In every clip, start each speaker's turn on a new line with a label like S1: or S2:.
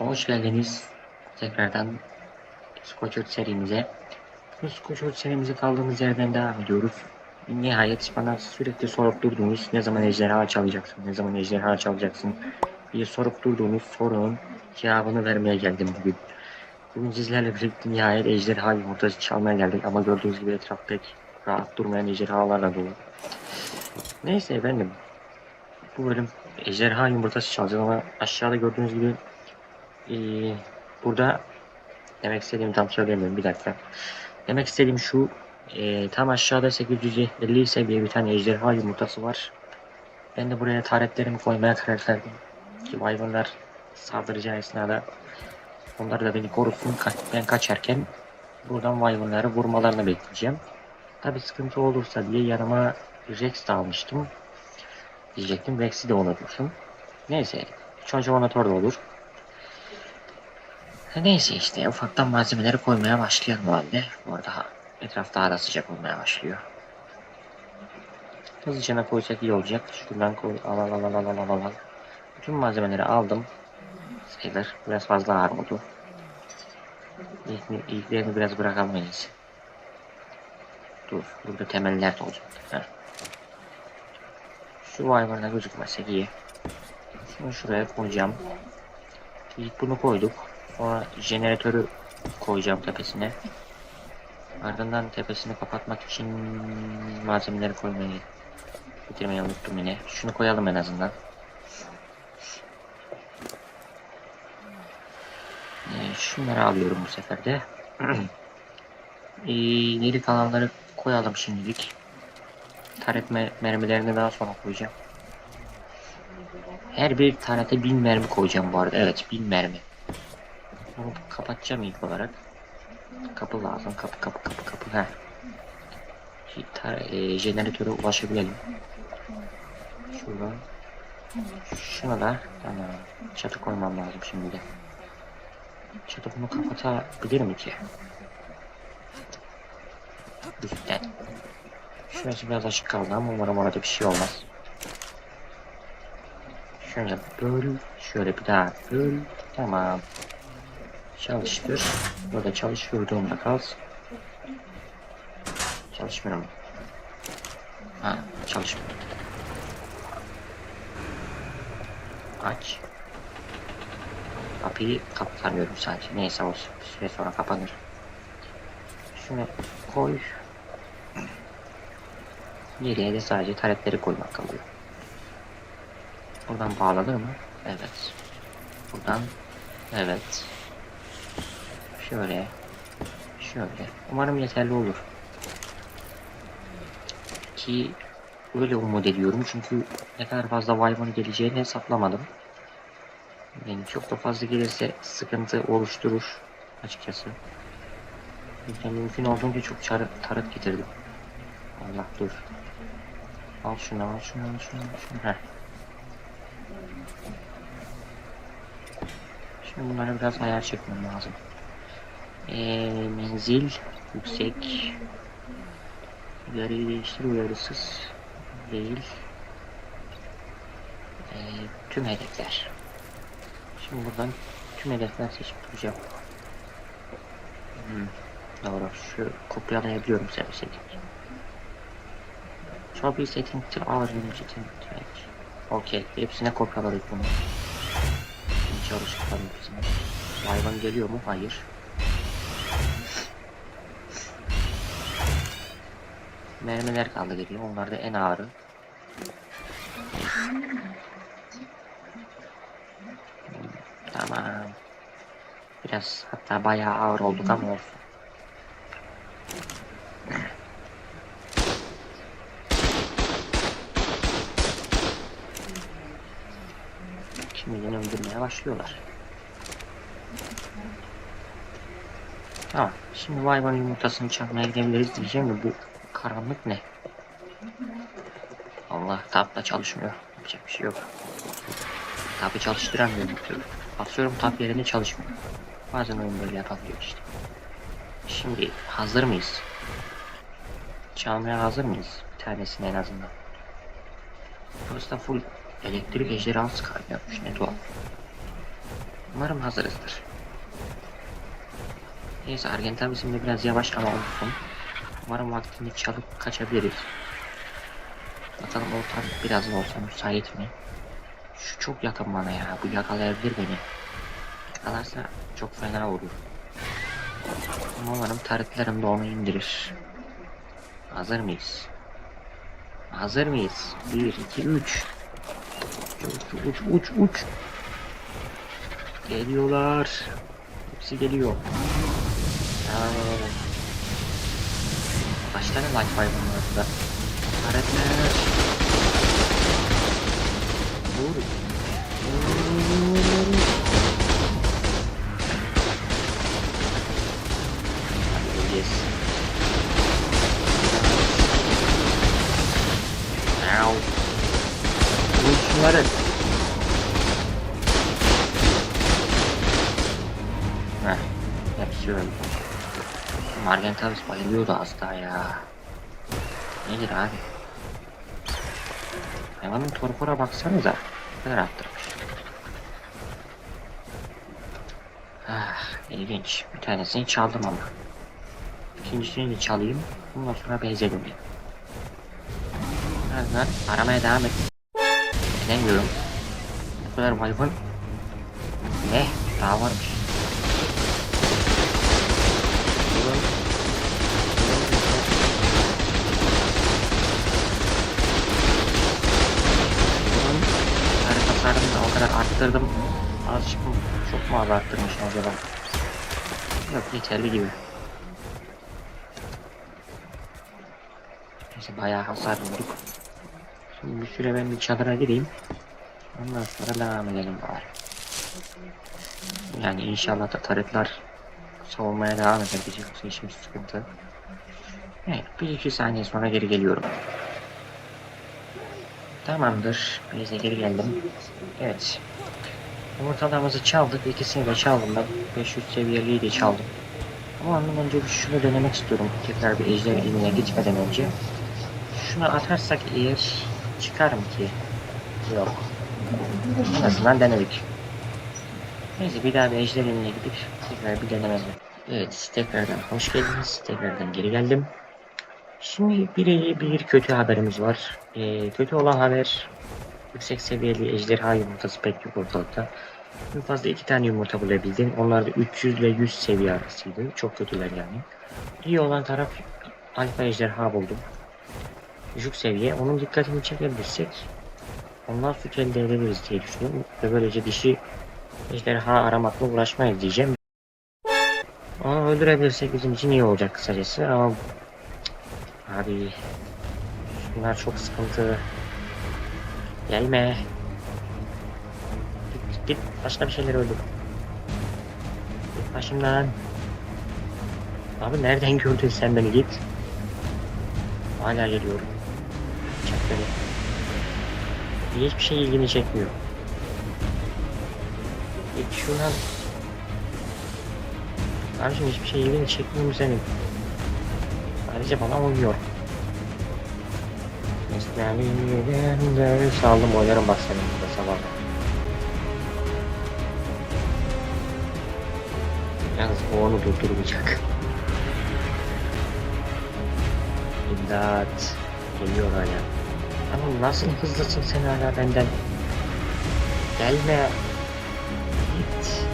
S1: Hoş geldiniz tekrardan Squatchot serimize. Bu Squatchot serimize kaldığımız yerden devam ediyoruz. Nihayet bana sürekli sorup durduğunuz ne zaman ejderha çalacaksın, ne zaman ejderha çalacaksın diye sorup durduğunuz sorunun cevabını vermeye geldim bugün. Bugün sizlerle birlikte nihayet ejderha yumurtası çalmaya geldik ama gördüğünüz gibi etraf pek rahat durmayan ejderhalarla dolu. Neyse efendim. Bu bölüm ejderha yumurtası çalacağız ama aşağıda gördüğünüz gibi ee, burada demek istediğimi tam söyleyemiyorum bir dakika. Demek istediğim şu ee, tam aşağıda 850 seviye bir tane ejderha yumurtası var. Ben de buraya taretlerimi koymaya karar verdim. Ki hayvanlar saldıracağı esnada onlar da beni korusun. Ben kaçarken buradan hayvanları vurmalarını bekleyeceğim. Tabi sıkıntı olursa diye yanıma Rex de almıştım. Diyecektim Rex'i de unutmuşum. Neyse. Çocuğu da olur. Neyse işte ufaktan malzemeleri koymaya başlayalım o halde. Bu arada etraf daha da sıcak olmaya başlıyor. Hızlıca koysak iyi olacak. Şuradan koy. Al al al al al al al. Bütün malzemeleri aldım. Sayılır. Biraz fazla ağır oldu. İlk, ilklerini biraz iyisi. Dur. Burada temeller de olacak. Heh. Şu hayvana gözükmesek iyi. Şunu şuraya koyacağım. İlk bunu koyduk. Sonra jeneratörü koyacağım tepesine. Ardından tepesini kapatmak için malzemeleri koymayı bitirmeyi unuttum yine. Şunu koyalım en azından. Ee, şunları alıyorum bu sefer de. ee, kalanları koyalım şimdilik. Taret mer- mermilerini daha sonra koyacağım. Her bir tanete bin mermi koyacağım bu arada. Evet bin mermi. Bunu kapatacağım ilk olarak. Kapı lazım. Kapı kapı kapı kapı. Heh. Şey, tar- e, jeneratöre ulaşabilelim. Şuradan. Şuna da tamam. Çatı koymam lazım şimdi de. Çatı bunu kapatabilir mi ki? Üstten. Şurası biraz açık kaldı ama umarım orada bir şey olmaz. Şöyle böl, şöyle bir daha böl. Tamam. Çalıştır. Burada çalıştırdığımda kalsın. Çalışmıyor mu? Ha, çalışmıyor. Aç. Kapıyı kapatamıyorum sadece. Neyse olsun. Bir süre sonra kapanır. Şunu koy. Geriye de sadece taretleri koymak kalıyor. Buradan bağlanır mı? Evet. Buradan evet. Şöyle. Şöyle. Umarım yeterli olur. Ki öyle umut ediyorum çünkü ne kadar fazla hayvan geleceğini hesaplamadım. Yani çok da fazla gelirse sıkıntı oluşturur açıkçası. Yani mümkün olduğunca çok çarı, tarıt getirdim. Allah dur. Al şunu al şunu al şunu al şunu. Heh. Şimdi bunlara biraz ayar çekmem lazım. Ee, menzil yüksek. Uyarıyı değiştir uyarısız değil. Ee, tüm hedefler. Şimdi buradan tüm hedefler seçip duracağım. Hmm, doğru. Şu kopyalayabiliyorum setting. Copy setting to all setting. Okey. Hepsine kopyaladık bunu. Çalıştıklarım hepsine. Hayvan geliyor mu? Hayır. Mermiler kaldı geliyor. Onlar da en ağırı. Tamam. Biraz hatta bayağı ağır olduk ama olsun. Şimdiden öldürmeye başlıyorlar. Tamam. Şimdi hayvan yumurtasını çalmaya gidebiliriz diyeceğim de bu karanlık ne? Allah tab da çalışmıyor. Yapacak bir şey yok. Tabı çalıştıramıyorum bir türlü. Basıyorum tab yerine çalışmıyor. Bazen oyun böyle yapabiliyor işte. Şimdi hazır mıyız? Çalmaya hazır mıyız? Bir tanesini en azından. Burası da full elektrik ejderhası kaynıyormuş ne tuhaf. Umarım hazırızdır. Neyse Argentin bizim de biraz yavaş ama olsun. Umarım vaktini çalıp kaçabiliriz. Bakalım ortam biraz da olsa müsait mi? Şu çok yakın bana ya. Bu yakalayabilir beni. Yakalarsa çok fena olur. Umarım tariflerim de onu indirir. Hazır mıyız? Hazır mıyız? 1, 2, 3. Uç, uç, uç, uç. Geliyorlar. Hepsi geliyor. Aa, Kaç tane life var bunlarda? Öğretmenler. Vur. Hadi öleceğiz. Au. Vur şunları. Margen Tavis bayılıyordu daha ya. Nedir abi? Hayvanın torpora baksanıza. Ne kadar arttırmış. Ah, ilginç. Bir tanesini çaldım ama. İkincisini de çalayım. Bundan sonra benzedim ya. Birazdan aramaya devam et. Bilemiyorum. Bu kadar hayvan. Ne? Daha varmış. Durun. Durun. Sarı tasarımı da o kadar arttırdım. Azıcık mı? Çok mu az arttırmışım acaba? Yok yeterli gibi. Neyse bayağı hasar vurduk. Şimdi bir süre ben bir çadıra gireyim. Ondan sonra devam edelim bari. Yani inşallah da tarifler savunmaya devam eder bizi yoksa işimiz sıkıntı. Evet, bir iki saniye sonra geri geliyorum. Tamamdır. Bize geri geldim. Evet. Yumurtalarımızı çaldık. İkisini de çaldım ben. 500 seviyeliği de çaldım. Ama ondan önce şunu denemek istiyorum. Tekrar bir ejder iline gitmeden önce. Şunu atarsak eğer çıkar mı ki? Yok. En azından denedik. Neyse bir daha bir ejder iline gidip tekrar bir denemem. Evet tekrardan hoş geldiniz. Tekrardan geri geldim. Şimdi bir iyi bir kötü haberimiz var. Ee, kötü olan haber yüksek seviyeli ejderha yumurtası pek yok ortalıkta. En fazla iki tane yumurta bulabildim. Onlar da 300 ile 100 seviye arasıydı. Çok kötüler yani. İyi olan taraf alfa ejderha buldum. Düşük seviye. Onun dikkatini çekebilirsek ondan süt elde edebiliriz diye düşünüyorum. Ve böylece dişi ejderha aramakla uğraşmayız diyeceğim. Onu öldürebilirsek bizim için iyi olacak kısacası ama Abi bunlar çok sıkıntı. Gelme. Git, başka bir şeyler öldür. Git başımdan. Abi nereden gördün sen beni git. Hala geliyorum. Çek beni. Hiçbir şey ilgini çekmiyor. Git şuradan. Abicim hiçbir şey ilgini çekmiyor mu senin? Sadece bana uyuyor. Mesleğimden de saldım oynarım bak senin burada Yalnız o onu durdurmayacak. İmdat. Geliyor hala. Ama nasıl hızlısın sen hala benden? Gelme. Git.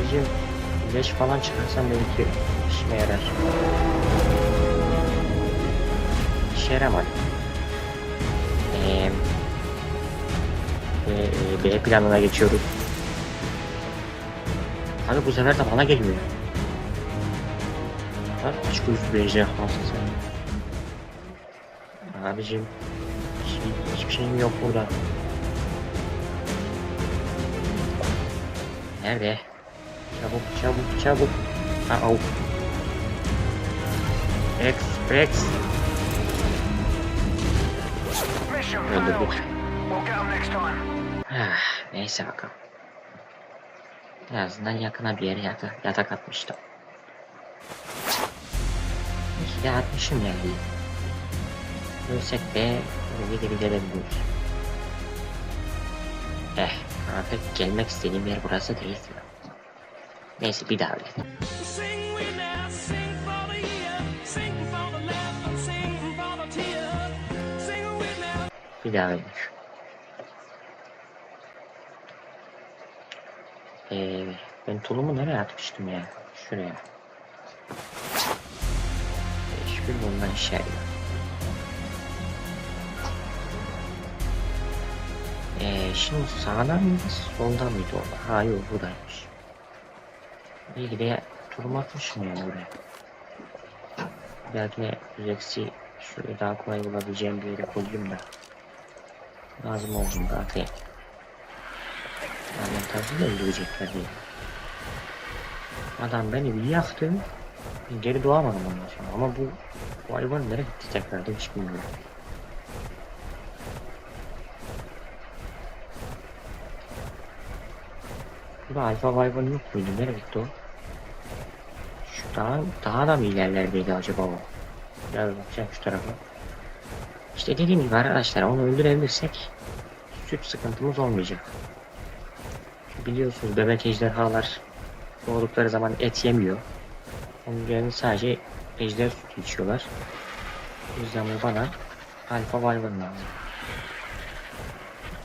S1: Abicim leş falan çıkarsan belki işime yarar. İşe yaramadı. Ee, B, B planına geçiyoruz. Abi bu sefer de bana geliyor. Bak aç gözlü bir ejderhasın sen. Abicim hiç- hiçbir şeyim yok burada. Nerede? Çabuk çabuk çabuk. Ha, au. Rex, Rex.
S2: Mission
S1: Öldürdük.
S2: failed. We'll get 'em next time.
S1: Ah, neyse bakalım. En azından yakına bir yere yata, yatak atmıştım. İşte atmışım yani. Ölsek de burayı geri gelebiliyoruz. Eh, pek gelmek istediğim yer burası değil. Neyse bir daha öyle.
S3: Sing we now,
S1: Ee, ben tulumu nereye atmıştım ya? Şuraya. Hiçbir bundan işe yarıyor. Ee, şimdi sağdan mıydı, soldan mıydı orada? Ha yok buradaymış. İyi ki de turum atmışım yani oraya. Belki de Rex'i şöyle daha kolay bulabileceğim bir yere koyayım da. Lazım olduğunda atayım. Yani tabii öldürecekler diye. Adam beni bir yaktı. Geri doğamadım ondan sonra ama bu, bu hayvan nereye gitti tekrardan hiç bilmiyorum. Burada alfa hayvan yok muydu? Nereye gitti o? Şu daha, daha da mı ilerlerdeydi acaba o? Gel bakacağım şu tarafa. İşte dediğim gibi arkadaşlar onu öldürebilirsek süt sıkıntımız olmayacak. Biliyorsunuz bebek ejderhalar doğdukları zaman et yemiyor. Yerine sadece ejder sütü içiyorlar. O yüzden bana alfa hayvan lazım.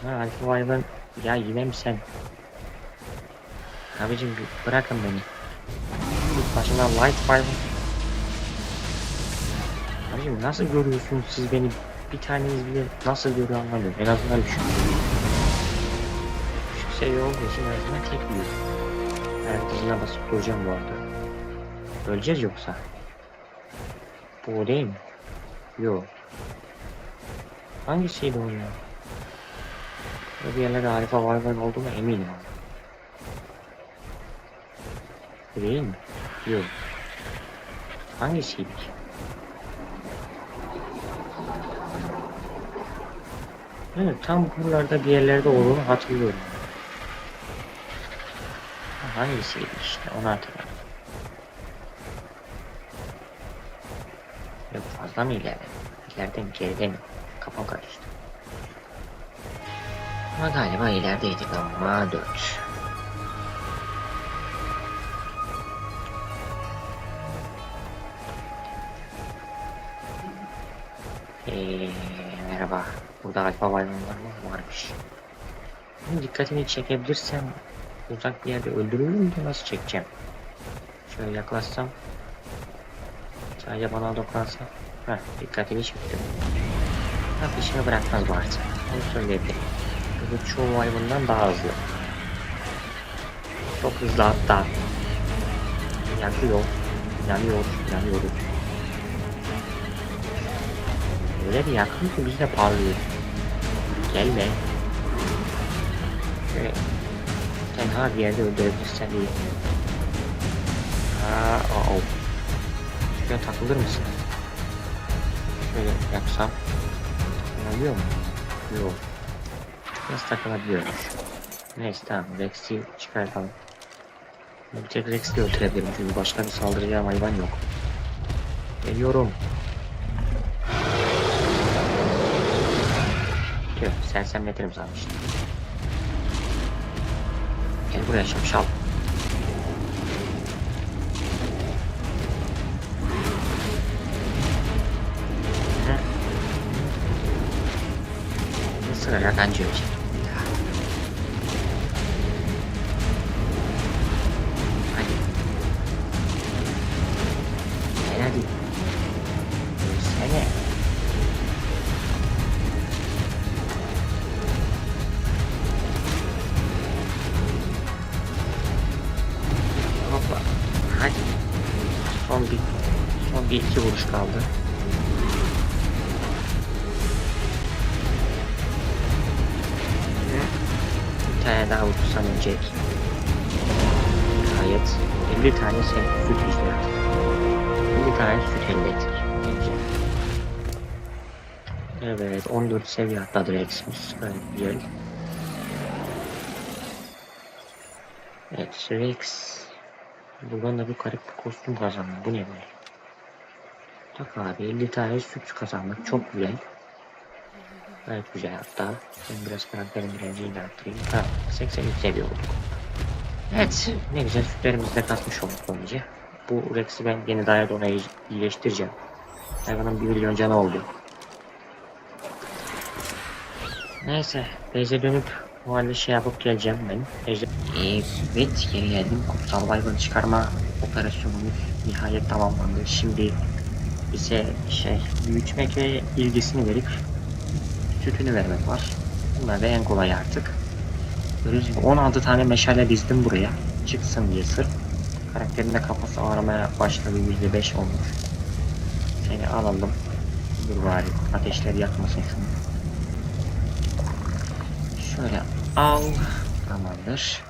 S1: Ha alfa hayvan ya yine mi sen? Abicim bırakın beni. Başına light hayvan. Abicim nasıl görüyorsunuz siz beni? Bir taneniz bile nasıl görüyor anlamıyorum. En azından düşün. Seviye olduğu için en azından tek yiyor. Ben dizine basıp duracağım bu arada. Öleceğiz yoksa. Bu o değil mi? Yok. Hangisiydi o ya? Böyle bir yerlerde Arife Vargan olduğuna eminim. Bu değil mi? Yok. Hangisiydi? ki? Evet, tam buralarda bir yerlerde olduğunu hatırlıyorum. Ha, Hangisiydi işte onu hatırladım. Yok fazla mı ileride? İleride mi geride mi? Kafam karıştı. Ama galiba ilerideydik ama 4. Ee, merhaba. Burada alfa hayvanlar mı? Varmış. Dikkatini çekebilirsem uzak bir yerde öldürürüm de nasıl çekeceğim? Şöyle yaklaşsam sadece bana dokunsa Heh, dikkatini çektim. Ha peşini bırakmaz bu artık. Onu söyleyebilirim. Bu çoğu hayvandan daha hızlı. Çok hızlı hatta. Yakıyor. Yanıyor. Yanıyoruz. Öyle bir yakıyor ki biz de parlıyor. Gelme. Şöyle tenha bir yerde öldürebilirsen iyi. Aa, aa, o. Şuraya takılır mısın? Şöyle yapsam. Takılabiliyor mu? Yok. Nasıl takılabiliyormuş? Neyse tamam. Rex'i çıkartalım. Bir tek Rex'i öldürebilirim çünkü başka bir saldıracağım hayvan yok. Geliyorum. Yok, sersemletirim sana işte. Gel buraya şapşal. Hı. Isırarak anca ölecek. Hadi. 50 tane sen süt işte. 50 tane süt elde. Güzel. Evet 14 seviye atladı Rex'imiz. Gayet güzel. Evet Rex Buradan da bir garip bir kostüm kazandım. Bu ne böyle? Tak abi 50 tane süt kazandık. Çok güzel. Gayet güzel hatta. Ben biraz karakterin direncini de arttırayım. Ha 83 seviye olduk. Evet ne güzel sütlerimizi de katmış olduk böylece. Bu Rex'i ben yeni dayadı ona iyileş- iyileştireceğim. Hayvanın 1 milyon canı oldu. Neyse Beyze dönüp o halde şey yapıp geleceğim ben. Ejder... Evet geri geldim. Kutsal hayvan çıkarma operasyonumuz nihayet tamamlandı. Şimdi bize şey büyütmek ve ilgisini verip sütünü vermek var. Bunlar da en kolay artık. Gördüğünüz gibi 16 tane meşale dizdim buraya. Çıksın diye sırf. Karakterin de kafası ağrımaya başladı. %5 olmuş. Seni alalım. Dur bari ateşler yakmasın şunu. Şöyle al. Tamamdır.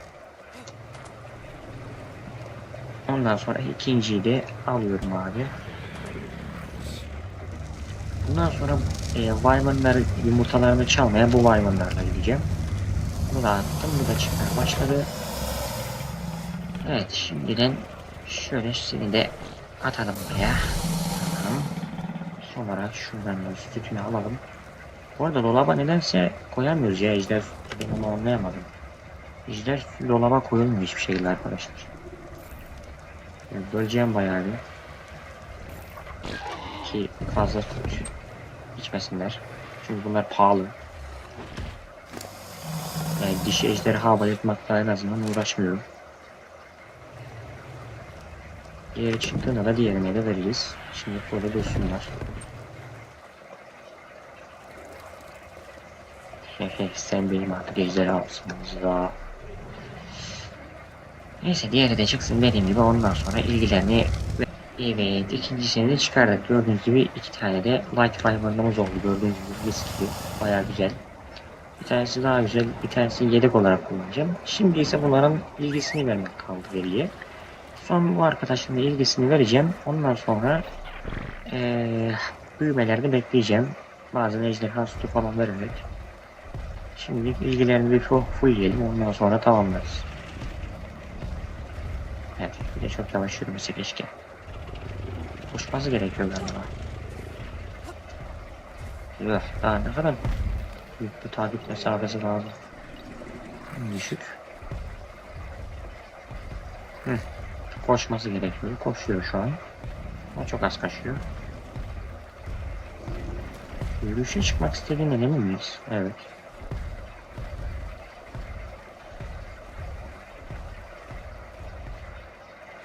S1: Ondan sonra ikinciyi de alıyorum abi. Bundan sonra e, Wyvern'ları yumurtalarını çalmaya bu Wyvern'larla gideceğim. Bunu da attım. Bu da çıkmaya başladı. Evet şimdiden şöyle seni de atalım buraya. Tamam. Son olarak şuradan da sütünü alalım. Bu arada dolaba nedense koyamıyoruz ya ejder sütü. Ben onu anlayamadım. Ejder sütü dolaba koyulmuyor hiçbir şekilde arkadaşlar. Yani böleceğim bayağı bir. Ki fazla süt içmesinler. Çünkü bunlar pahalı. Yani dişi ejderha bayıltmakla en azından uğraşmıyorum. Diğeri çıktığında da diğerine de veririz. Şimdi burada dursunlar. Hehe sen benim artık ejderhamsın daha. Neyse diğeri de çıksın dediğim gibi ondan sonra ilgilerini Evet ikincisini de çıkardık. Gördüğünüz gibi iki tane de light fiber'ımız oldu. Gördüğünüz gibi mis gibi. Baya güzel. Bir tanesi daha güzel. Bir tanesi yedek olarak kullanacağım. Şimdi ise bunların ilgisini vermek kaldı geriye. Son bu arkadaşın da ilgisini vereceğim. Ondan sonra eee büyümelerini bekleyeceğim. Bazen ejderha sütü falan vererek. Şimdilik ilgilerini bir full fullleyelim. Ondan sonra tamamlarız. Evet. Bir de çok yavaş yürümesi keşke. Koşması gerekiyor galiba. Yok daha ne kadar büyük bir takip mesafesi lazım. Düşük. Hı. Koşması gerekiyor. Koşuyor şu an. Ama çok az koşuyor. Yürüyüşe çıkmak istediğinden emin miyiz? Evet.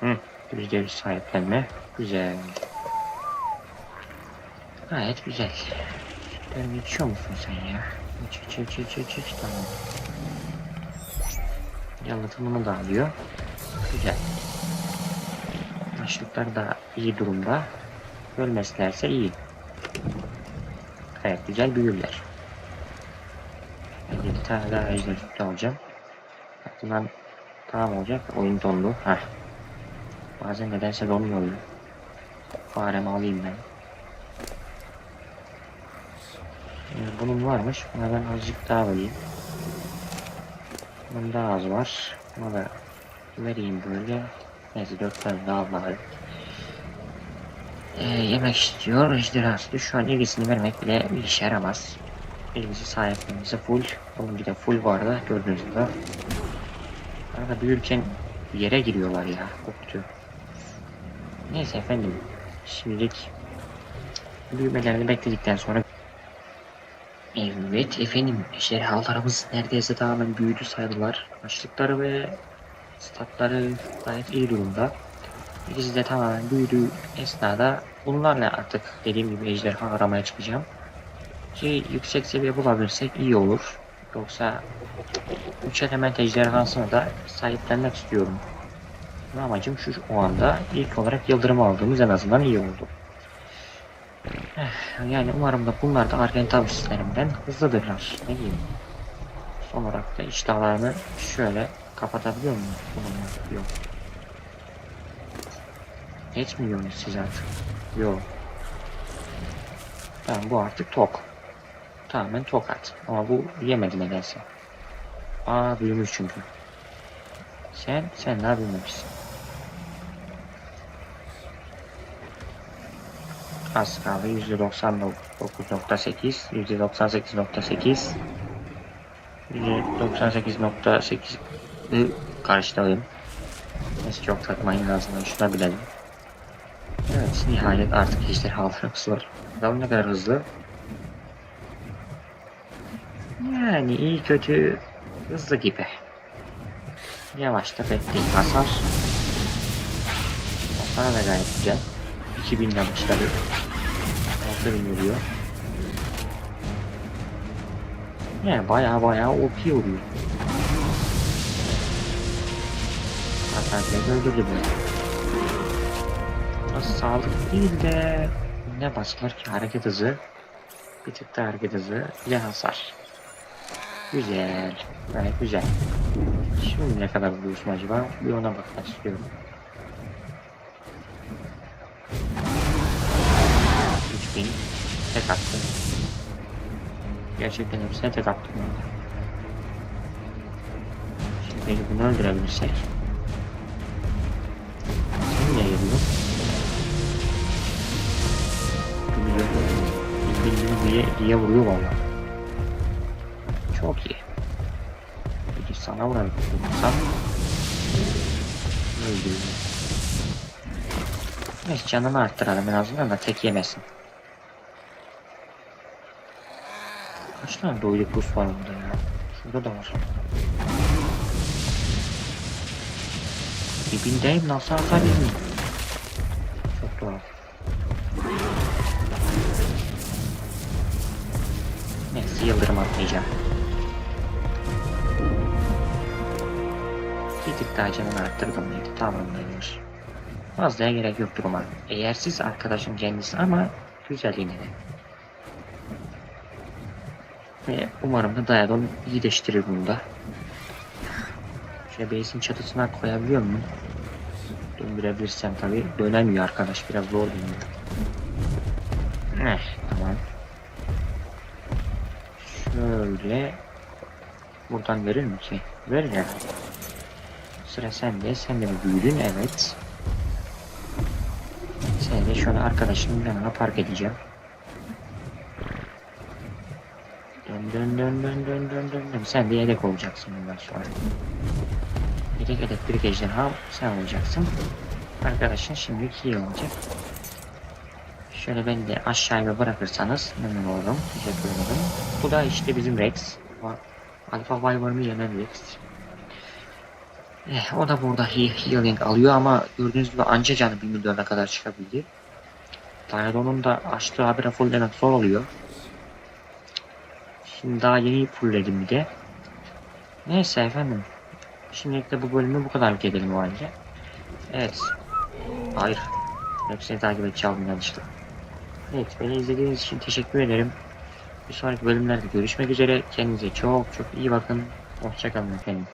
S1: Hı. Yüzde yüz sahiplenme. Güzel. Gayet güzel. Sütlerini içiyor musun sen ya? İç iç iç iç iç iç tamam. Yalıtımını da alıyor. Güzel. Başlıklar da iyi durumda. Ölmezlerse iyi. Gayet güzel büyürler. Ben 7 tane daha ejder sütü alacağım. Bundan tamam olacak. Oyun dondu. Heh. Bazen nedense donuyor oyun. Faremi alayım ben. Ee, bunun varmış. Buna ben azıcık daha vereyim. Bunun daha az var. Buna da vereyim böyle. Neyse dört tane daha var. Ee, yemek istiyor. Ejderhası şu an ilgisini vermek bile bir işe yaramaz. İlgisi sahiplenmesi full. Onun bir de full bu arada gördüğünüz gibi. Arada büyürken yere giriyorlar ya. Korkutuyor. Neyse efendim. Şimdilik büyümelerini bekledikten sonra Evet efendim ejderhalarımız neredeyse tamamen büyüdü saydılar. Açlıkları ve statları gayet iyi durumda. İkisi de tamamen büyüdüğü esnada bunlarla artık dediğim gibi ejderha aramaya çıkacağım. Ki yüksek seviye bulabilirsek iyi olur. Yoksa 3 element ejderhasını da sahiplenmek istiyorum. Amacım şu o anda ilk olarak yıldırım aldığımız en azından iyi oldu. Eh, Yani umarım da bunlar da Argentav sistemlerinden hızlıdırlar. Ne diyeyim. Son olarak da iştahlarını şöyle kapatabiliyor muyum? Bununla? Yok. Yetmiyor mu siz artık? Yok. Tamam bu artık tok. Tamamen tok at. Ama bu yemedi nedense. Aa büyümüş çünkü. Sen, sen daha büyümemişsin. Az kaldı. %99.8, %98.8, %98.8 karşılayalım. Neyse çok takmayın lazım. Şuna bilelim. Evet nihayet artık ejderhalarımız var. Bakalım ne kadar hızlı. Yani iyi kötü hızlı gibi. Yavaş da bekleyin hasar. Hasar da gayet güzel. 2000'den başladı. 6000 vuruyor. Yani baya baya OP. Hasar bile öldürdü bunu. Ama sağlık değil de ne basar ki hareket hızı. Bir tık da hareket hızı. De hasar. Güzel. Gayet güzel. Şimdi ne kadar vuruyorsun acaba? Bir ona bakmak istiyorum. 3000 tek attım. Gerçekten hepsine tek attım. yani. Şimdi peki bunu öldürebilirsek. Sen niye geliyor? Bildiğini diye, diye vuruyor valla. Çok iyi. Peki sana vuralım. Vursam. Öldürüyor. Neyse canını arttıralım en azından da tek yemesin. Kaç tane doydu buz var burada ya? Şurada da var. Dibindeyim nasıl hasar yemiyorum? Çok tuhaf. Neyse yıldırım atmayacağım. Bir tık daha canını arttırdım mıydı? Tamamdır. Fazlaya gerek yok duruma. Eğer siz arkadaşın kendisi ama güzel yine de. Umarım da Dayadon iyileştirir bunu da. Şöyle base'in çatısına koyabiliyor muyum? Döndürebilirsem tabi. Dönemiyor arkadaş biraz zor dönüyor. Eh tamam. Şöyle buradan verir mi ki? Verir herhalde. Sıra sende. Sen de mi büyüdün? Evet. Seni de şöyle arkadaşımın yanına park edeceğim. Dön dön dön dön dön dön dön. Sen de yedek olacaksın bundan sonra. Yedek elektrik ejderha sen olacaksın. Arkadaşın şimdi iyi olacak. Şöyle beni de aşağıya bırakırsanız memnun olurum. Teşekkür ederim. Bu da işte bizim Rex. Alpha Wyvern'ı yenen Rex. Eh, o da burada he healing alıyor ama gördüğünüz gibi anca canı 1 milyona kadar çıkabildi. Dynadon'un da açtığı habire fulllemek zor oluyor. Şimdi daha yeni fullledim bir de. Neyse efendim. Şimdilik de bu bölümü bu kadar edelim o halde. Evet. Hayır. Hepsini takip edeceğim yanlışlıkla. Evet beni izlediğiniz için teşekkür ederim. Bir sonraki bölümlerde görüşmek üzere. Kendinize çok çok iyi bakın. Hoşçakalın efendim.